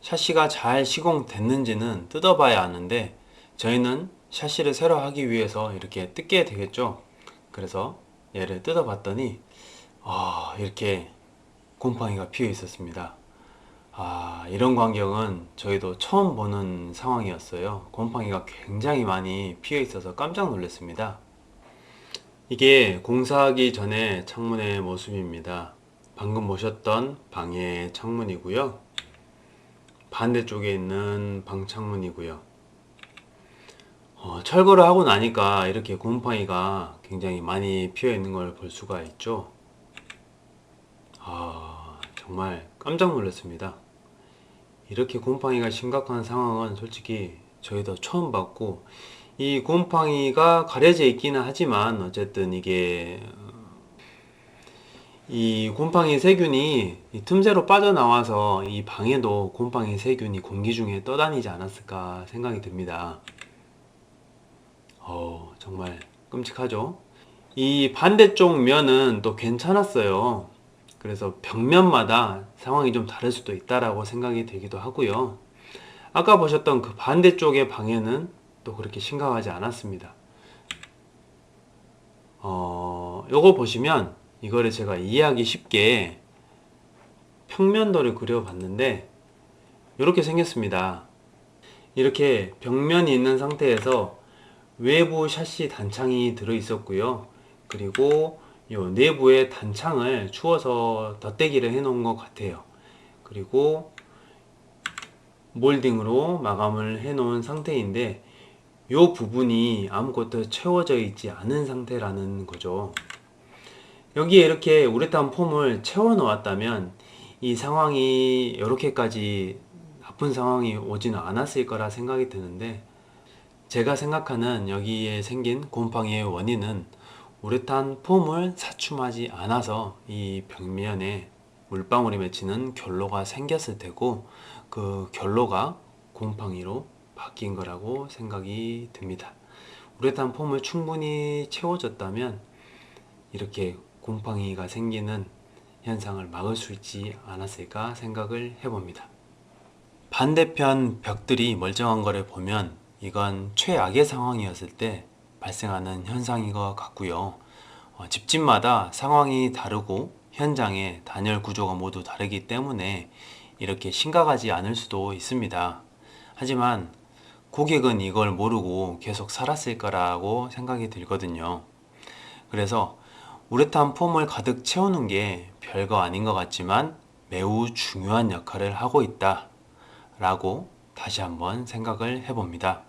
샤시가 잘 시공됐는지는 뜯어봐야 아는데 저희는 샤시를 새로 하기 위해서 이렇게 뜯게 되겠죠. 그래서 얘를 뜯어봤더니 아 이렇게 곰팡이가 피어 있었습니다. 아 이런 광경은 저희도 처음 보는 상황이었어요. 곰팡이가 굉장히 많이 피어 있어서 깜짝 놀랐습니다. 이게 공사하기 전에 창문의 모습입니다. 방금 보셨던 방의 창문이고요. 반대쪽에 있는 방 창문이고요. 어, 철거를 하고 나니까 이렇게 곰팡이가 굉장히 많이 피어 있는 걸 볼 수가 있죠. 아, 정말 깜짝 놀랐습니다. 이렇게 곰팡이가 심각한 상황은 솔직히 저희도 처음 봤고, 이 곰팡이가 가려져 있기는 하지만 어쨌든 이게 어, 이 곰팡이 세균이 이 틈새로 빠져나와서 이 방에도 곰팡이 세균이 공기 중에 떠다니지 않았을까 생각이 듭니다. 어, 정말 끔찍하죠? 이 반대쪽 면은 또 괜찮았어요. 그래서 벽면마다 상황이 좀 다를 수도 있다라고 생각이 되기도 하고요. 아까 보셨던 그 반대쪽의 방에는 또 그렇게 심각하지 않았습니다. 어, 요거 보시면 이거를 제가 이해하기 쉽게 평면도를 그려봤는데 이렇게 생겼습니다. 이렇게 벽면이 있는 상태에서 외부 샤시 단창이 들어 있었고요. 그리고 요 내부의 단창을 추워서 덧대기를 해 놓은 것 같아요. 그리고 몰딩으로 마감을 해 놓은 상태인데 요 부분이 아무것도 채워져 있지 않은 상태라는 거죠. 여기에 이렇게 우레탄 폼을 채워 놓았다면 이 상황이 이렇게까지 나쁜 상황이 오지는 않았을 거라 생각이 드는데 제가 생각하는 여기에 생긴 곰팡이의 원인은 우레탄 폼을 사춤하지 않아서 이 벽면에 물방울이 맺히는 결로가 생겼을 테고 그 결로가 곰팡이로 바뀐 거라고 생각이 듭니다. 우레탄 폼을 충분히 채워줬다면 이렇게 곰팡이가 생기는 현상을 막을 수 있지 않았을까 생각을 해봅니다. 반대편 벽들이 멀쩡한 거를 보면 이건 최악의 상황이었을 때 발생하는 현상인 것 같고요. 어, 집집마다 상황이 다르고 현장의 단열 구조가 모두 다르기 때문에 이렇게 심각하지 않을 수도 있습니다. 하지만 고객은 이걸 모르고 계속 살았을 거라고 생각이 들거든요. 그래서 우레탄 폼을 가득 채우는 게 별거 아닌 것 같지만 매우 중요한 역할을 하고 있다. 라고 다시 한번 생각을 해봅니다.